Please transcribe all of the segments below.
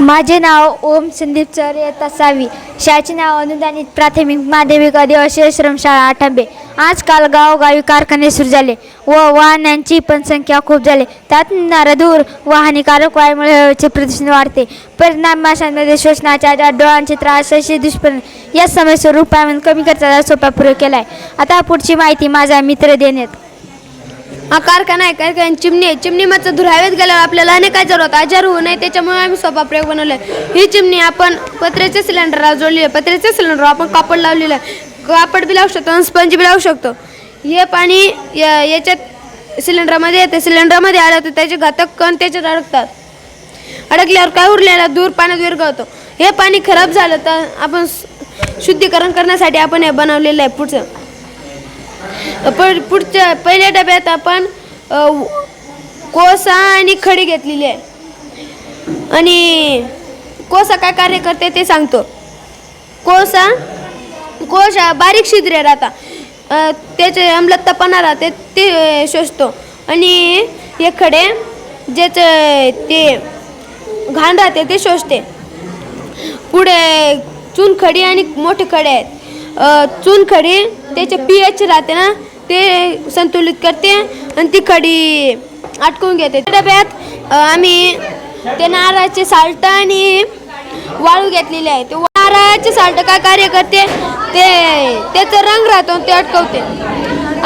माझे नाव ओम संदीप चर इयत्ता सहावी शाळेचे नाव अनुदानित प्राथमिक माध्यमिक अधिवासी श्रमशाळा आठांबे. आजकाल गावोगावी कारखाने सुरू झाले व वाहनांची पण संख्या खूप झाली. त्यात निघणारा धूर व हानिकारक वायूमुळे हवेचे प्रदूषण वाढते. परिणाम माशांमध्ये शोषणाच्या डोळ्यांचे त्रास असे दुष्परिणाम या समस्येवर उपाय म्हणून कमी खर्चाचा सोपा प्रयोग केला आहे आता पुढची माहिती माझा मित्र देण्यात. हा कारखाना आहे कारखाना चिमणी आहे. चिमणीमध्ये धूर हवेत गेल्यावर आपल्याला अनेक आजार होतात. आजार होऊ नये त्याच्यामुळे आम्ही सोपा प्रयोग बनवला आहे ही चिमणी आपण पत्र्याच्या सिलेंडरला जोडली आहे. पत्र्याच्या सिलेंडर आपण कापड लावलेलं आहे. कापड बी लावू शकतो आणि स्पंज बी लावू शकतो. हे पाणी या याच्यात सिलेंडरमध्ये येते. सिलेंडरमध्ये आलं तर त्याचे घातक कण त्याच्यात अडकतात. अडकल्यावर काय उरलेला दूर पाण्यात विरघळतो. हे पाणी खराब झालं तर आपण शुद्धीकरण करण्यासाठी आपण हे बनवलेलं आहे पुढचं. पण पुढच्या पहिल्या डब्यात आपण कोसा आणि खडी घेतलेली आहे. आणि कोसा काय कार्य करते ते सांगतो. कोसा कोसा बारीक शिद्रे राहता. त्याचे अम्लतपणा राहते ते शोषतो. आणि हे खडे ज्याचं ते घाण राहते ते शोषते. पुढे चुनखडी आणि मोठे खडे आहेत. चुनखडी त्याचे पी एच राहते ना ते संतुलित करते आणि ती खडी अटकवून घेते. डब्यात आम्ही ते नारळाचे साल्ट आणि वाळू घेतलेले आहे. ते नारळाचे साल्ट काय कार्य करते ते त्याचा रंग राहतो ते अटकवते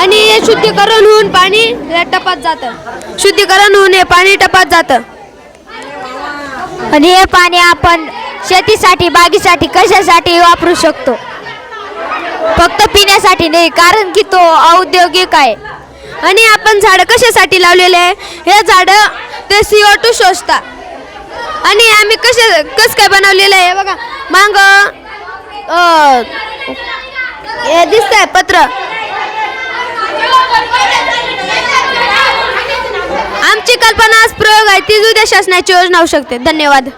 आणि हे शुद्धीकरण होऊन पाणी टपात जातं. शुद्धीकरण होऊन हे पाणी टपात जातं. आणि हे पाणी आपण शेतीसाठी बागेसाठी कशासाठी वापरू शकतो? फक्त पिण्यासाठी नाही कारण की तो औद्योगिक आहे. आणि आपण झाडं कशासाठी लावलेले आहे? हे झाडं ते सी ओ टू शोषतात. आणि आम्ही कसे कसं काय बनवलेलं आहे? हे बघा. मांग हे दिसत आहे पत्र. आमची कल्पना आज प्रयोग आहे. तीच उद्या शासनाची योजना होऊ शकते. धन्यवाद.